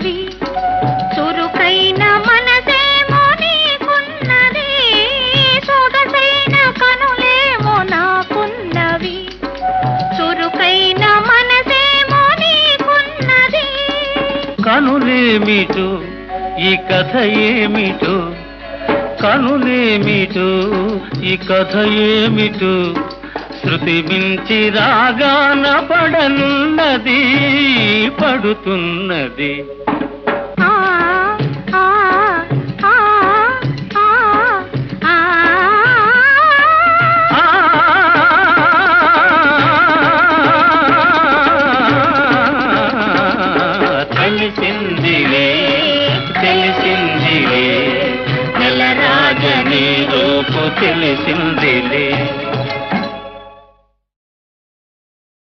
ఉన్నవి. చురుకైన మనసేమో నీకున్నది. సొగసైన కనులేమో నాకున్నవి. చురుకైన మనసేమో నీకున్నది. కనులేమిటో? ఈ కథ ఏమిటో? కనులేమిటో? ఈ కథ ఏమిటో? శృతి మించి రాగాన పడనున్నది. పడుతున్నది. తెలిసిందివే తెలిసిందిలే నెల రాజనీ రూపు తెలిసిందిలే.